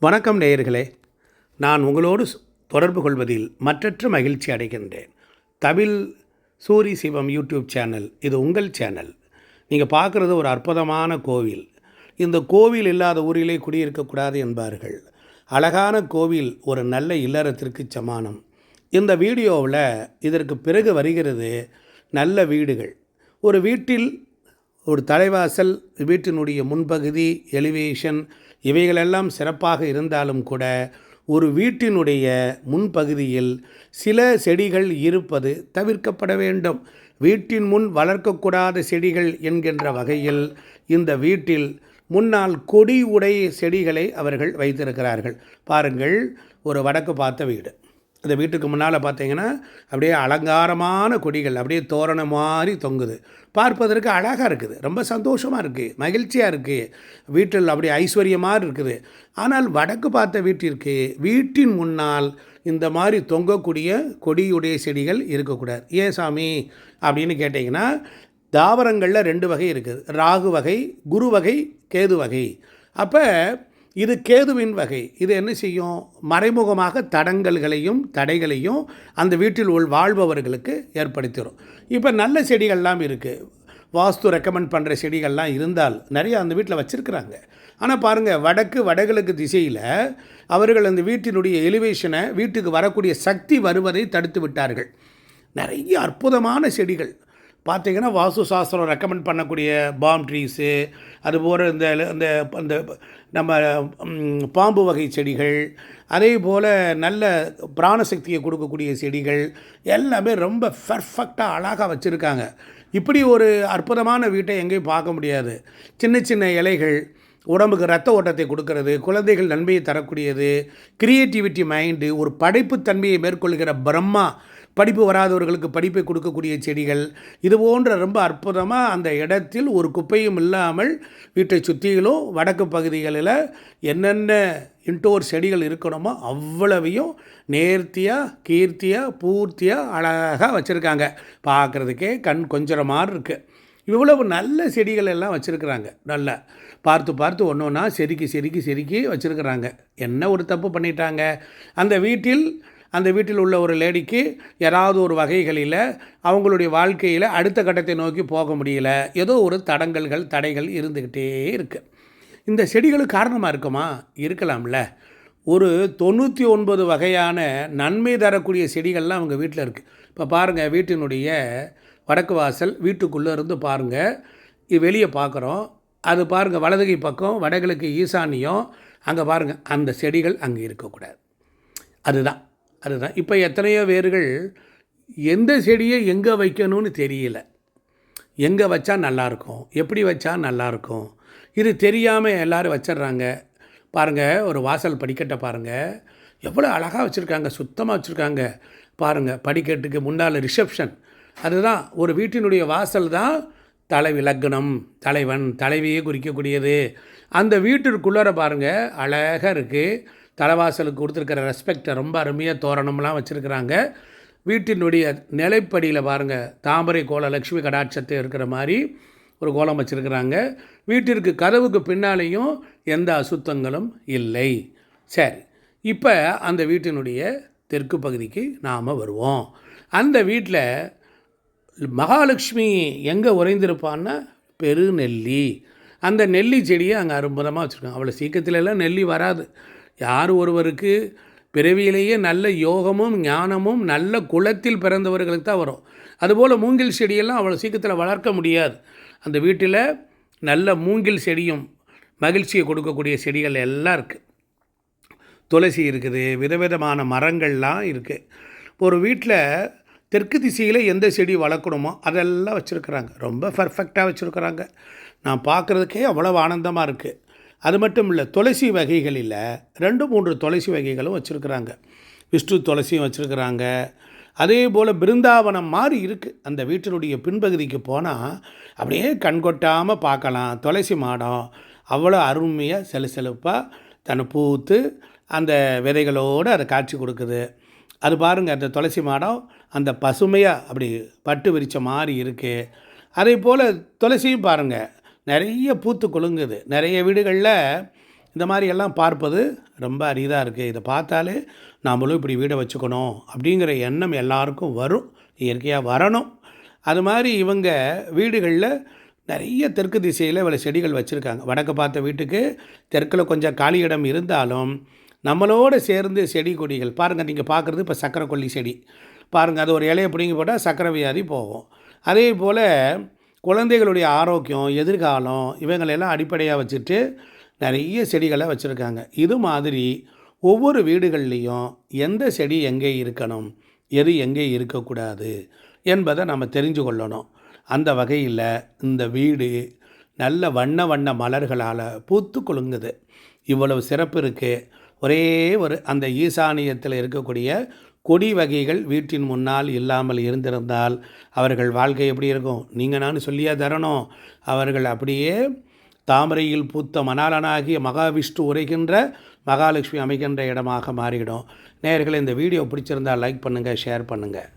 வணக்கம் நேயர்களே. நான் உங்களோடு தொடர்பு கொள்வதில் மற்றற்ற மகிழ்ச்சி அடைகின்றேன். தமிழ் சூரி சிவம் யூடியூப் சேனல் இது உங்கள் சேனல். நீங்கள் பார்க்குறது ஒரு அற்புதமான கோவில். இந்த கோவில் இல்லாத ஊரிலே குடியிருக்கக்கூடாது என்பார்கள். அழகான கோவில் ஒரு நல்ல இல்லறத்திற்கு சமானம். இந்த வீடியோவில் இதற்கு பிறகு வருகிறது நல்ல வீடுகள். ஒரு வீட்டில் ஒரு தலைவாசல் வீட்டினுடைய முன்பகுதி எலிவேஷன் இவைகளெல்லாம் சிறப்பாக இருந்தாலும் கூட ஒரு வீட்டினுடைய முன்பகுதியில் சில செடிகள் இருப்பது தவிர்க்கப்பட வேண்டும். வீட்டின் முன் வளர்க்கக்கூடாத செடிகள் என்கின்ற வகையில் இந்த வீட்டில் முன்னால் கொடி உடைய செடிகளை அவர்கள் வைத்திருக்கிறார்கள். பாருங்கள் ஒரு வடக்கு பார்த்த வீடு. அந்த வீட்டுக்கு முன்னால் பார்த்தீங்கன்னா அப்படியே அலங்காரமான கொடிகள் அப்படியே தோரணம் மாதிரி தொங்குது. பார்ப்பதற்கு அழகாக இருக்குது. ரொம்ப சந்தோஷமாக இருக்குது மகிழ்ச்சியாக இருக்குது வீட்டில் அப்படியே ஐஸ்வர்யமாக இருக்குது. ஆனால் வடக்கு பார்த்த வீட்டிற்கு வீட்டின் முன்னால் இந்த மாதிரி தொங்கக்கூடிய கொடியுடைய செடிகள் இருக்கக்கூடாது. ஏன் சாமி? அப்படின்னு கேட்டிங்கன்னா தாவரங்களில் ரெண்டு வகை இருக்குது. ராகு வகை குரு வகை கேது வகை. அப்போ இது கேதுவின் வகை. இது என்ன செய்யும்? மறைமுகமாக தடங்கல்களையும் தடைகளையும் அந்த வீட்டில் உள் வாழ்பவர்களுக்கு ஏற்படுத்திடும் இப்போ நல்ல செடிகள்லாம் இருக்குது வாஸ்து ரெக்கமெண்ட் பண்ணுற செடிகள்லாம் இருந்தால் நிறையா அந்த வீட்டில் வச்சுருக்குறாங்க. ஆனால் பாருங்கள் வடக்கு வடகிழக்கு திசையில் அவர்கள் அந்த வீட்டினுடைய எலிவேஷனை வீட்டுக்கு வரக்கூடிய சக்தி வருவதை தடுத்து விட்டார்கள். நிறைய அற்புதமான செடிகள். பார்த்தீங்கன்னா வாஸ்து சாஸ்திரம் ரெக்கமெண்ட் பண்ணக்கூடிய பாம் ட்ரீஸு அதுபோல் இந்த இந்த இந்த நம்ம பாம்பு வகை செடிகள் அதே போல் நல்ல பிராணசக்தியை கொடுக்கக்கூடிய செடிகள் எல்லாமே ரொம்ப பெர்ஃபெக்டாக அழகாக வச்சுருக்காங்க. இப்படி ஒரு அற்புதமான வீட்டை எங்கேயும் பார்க்க முடியாது. சின்ன சின்ன இலைகள் உடம்புக்கு ரத்த ஓட்டத்தை கொடுக்கறது குழந்தைகள் நன்மையை தரக்கூடியது கிரியேட்டிவிட்டி மைண்டு ஒரு படைப்புத்தன்மையை மேற்கொள்கிற பிரம்மா படிப்பு வராதவர்களுக்கு படிப்பை கொடுக்கக்கூடிய செடிகள் இது போன்ற ரொம்ப அற்புதமாக அந்த இடத்தில் ஒரு குப்பையும் இல்லாமல் வீட்டை சுற்றிலும் வடக்கு பகுதிகளில் என்னென்ன இன்டோர் செடிகள் இருக்கணுமோ அவ்வளவையும் நேர்த்தியாக கீர்த்தியாக பூர்த்தியாக அழகாக வச்சுருக்காங்க. பார்க்குறதுக்கே கண் கொஞ்சம் மாதிரி இருக்குது இவ்வளவு நல்ல செடிகள் எல்லாம் வச்சுருக்குறாங்க. நல்லா. பார்த்து பார்த்து ஒன்று ஒன்றா செதுக்கி செதுக்கி செதுக்கி வச்சுருக்குறாங்க. என்ன ஒரு தப்பு பண்ணிட்டாங்க? அந்த வீட்டில் அந்த வீட்டில் உள்ள ஒரு லேடிக்கு யாராவது ஒரு வகைகளில் அவங்களுடைய வாழ்க்கையில் அடுத்த கட்டத்தை நோக்கி போக முடியல. ஏதோ ஒரு தடங்கல்கள் தடைகள் இருந்துக்கிட்டே இருக்குது இந்த செடிகளுக்கு காரணமாக இருக்குமா? இருக்கலாம்ல. ஒரு தொண்ணூற்றி ஒன்பது வகையான நன்மை தரக்கூடிய செடிகள்லாம் அவங்க வீட்டில் இருக்குது இப்போ பாருங்கள் வீட்டினுடைய வடக்கு வாசல் வீட்டுக்குள்ளே இருந்து பாருங்கள் இது வெளியே பார்க்குறோம். அது பாருங்கள் வலதுகை பக்கம் வடகிழக்கு ஈசானியம். அங்கே பாருங்கள் அந்த செடிகள் அங்கே இருக்கக்கூடாது. அதுதான் அதுதான். இப்போ எத்தனையோ வேர்கள் எந்த செடியை எங்கே வைக்கணும்னு தெரியல. எங்கே வச்சா நல்லாயிருக்கும் எப்படி வச்சா நல்லாயிருக்கும். இது தெரியாமல் எல்லோரும் வச்சிடுறாங்க. பாருங்கள் ஒரு வாசல் படிக்கட்டை பாருங்கள் எவ்வளோ அழகாக வச்சுருக்காங்க சுத்தமாக வச்சுருக்காங்க. பாருங்கள் படிக்கட்டுக்கு முன்னால் ரிசப்ஷன். அதுதான் ஒரு வீட்டினுடைய வாசல் தான் தலைவி லக்னம் தலைவன் தலைவியை குறிக்கக்கூடியது. அந்த வீட்டிற்குள்ளார பாருங்கள் அழகாக இருக்குது தலைவாசலுக்கு கொடுத்துருக்கிற ரெஸ்பெக்டை ரொம்ப அருமையாக தோரணம்லாம் வச்சுருக்குறாங்க. வீட்டினுடைய நிலைப்படியில் பாருங்கள் தாமரை கோல லக்ஷ்மி கடாட்சத்தை இருக்கிற மாதிரி ஒரு கோலம் வச்சுருக்கிறாங்க. வீட்டிற்கு கதவுக்கு பின்னாலேயும் எந்த அசுத்தங்களும் இல்லை. சரி இப்போ அந்த வீட்டினுடைய தெற்கு பகுதிக்கு நாம் வருவோம். அந்த வீட்டில் மகாலட்சுமி எங்கே உறைந்திருப்பான்னா பெருநெல்லி. அந்த நெல்லி செடியை அங்கே அற்புதமாக வச்சுருக்காங்க. அவ்வளோ சீக்கிரத்துலலாம் நெல்லி வராது. யார் ஒருவருக்கு பிறவியிலேயே நல்ல யோகமும் ஞானமும் நல்ல குலத்தில் பிறந்தவர்களுக்கு தான் வரும். அதுபோல் மூங்கில் செடியெல்லாம் அவ்வளோ சீக்கிரத்தில் வளர்க்க முடியாது. அந்த வீட்டில் நல்ல மூங்கில் செடியும் மகிழ்ச்சியை கொடுக்கக்கூடிய செடிகள் எல்லாம் இருக்குது துளசி இருக்குது விதவிதமான மரங்கள்லாம் இருக்குது ஒரு வீட்டில் தெற்கு திசையில் எந்த செடி வளர்க்கணுமோ அதெல்லாம் வச்சுருக்குறாங்க. ரொம்ப பர்ஃபெக்டாக வச்சுருக்குறாங்க. நான் பார்க்குறதுக்கே அவ்வளோ ஆனந்தமாக இருக்குது அது மட்டும் இல்லை துளசி வகைகளில் ரெண்டு மூன்று துளசி வகைகளும் வச்சுருக்குறாங்க. விஷ்ணு துளசியும் வச்சுருக்குறாங்க. அதே போல் பிருந்தாவனம் மாதிரி இருக்குது அந்த வீட்டினுடைய பின்பகுதிக்கு போனால் அப்படியே கண்கொட்டாமல் பார்க்கலாம். துளசி மாடம் அவ்வளோ அருமையாக செலுசெலுப்பாக தன்னை பூத்து அந்த விதைகளோடு அதை காட்சி கொடுக்குது. அது பாருங்கள் அந்த துளசி மாடம் அந்த பசுமையாக அப்படி பட்டு விரித்த மாதிரி இருக்குது அதே போல் துளசியும் பாருங்கள் நிறைய பூத்து கொழுங்குது நிறைய வீடுகளில் இந்த மாதிரி எல்லாம் பார்ப்பது ரொம்ப அரிதாக இருக்குது இதை பார்த்தாலே நாமளும் இப்படி வீடை வச்சுக்கணும் அப்படிங்கிற எண்ணம் எல்லாருக்கும் வரும். இயற்கையாக வரணும். அது மாதிரி இவங்க வீடுகளில் நிறைய தெற்கு திசையில் இவ்வளோ செடிகள் வச்சுருக்காங்க. வடக்கு பார்த்த வீட்டுக்கு தெற்கில் கொஞ்சம் காலி இடம் இருந்தாலும் நம்மளோட சேர்ந்து செடி கொடிகள் பாருங்கள் நீங்கள் பார்க்குறது இப்போ சக்கரை கொல்லி செடி. பாருங்கள் அது ஒரு இலையை பிடுங்கி போட்டால் சக்கரை வியாதி போகும். அதே போல் குழந்தைகளுடைய ஆரோக்கியம் எதிர்காலம் இவங்களெல்லாம் அடிப்படையாக வச்சுட்டு நிறைய செடிகளை வச்சுருக்காங்க. இது மாதிரி ஒவ்வொரு வீடுகள்லேயும் எந்த செடி எங்கே இருக்கணும் எது எங்கே இருக்கக்கூடாது என்பதை நம்ம தெரிஞ்சு கொள்ளணும். அந்த வகையில் இந்த வீடு நல்ல வண்ண வண்ண மலர்களால் பூத்து குலுங்குது. இவ்வளவு சிறப்பு இருக்குது ஒரே ஒரு அந்த ஈசானியத்தில் இருக்கக்கூடிய கொடி வகைகள் வீட்டின் முன்னால் இல்லாமல் இருந்திருந்தால் அவர்கள் வாழ்க்கை எப்படி இருக்கும்? நீங்கள் நான் சொல்லியே தரணும். அவர்கள் அப்படியே தாமரையில் பூத்த மணாலனாகிய மகாவிஷ்ணு உரைகின்ற மகாலட்சுமி அமைகின்ற இடமாக மாறிவிடும் நேர்களை இந்த வீடியோ பிடிச்சிருந்தால் லைக் பண்ணுங்கள் ஷேர் பண்ணுங்கள்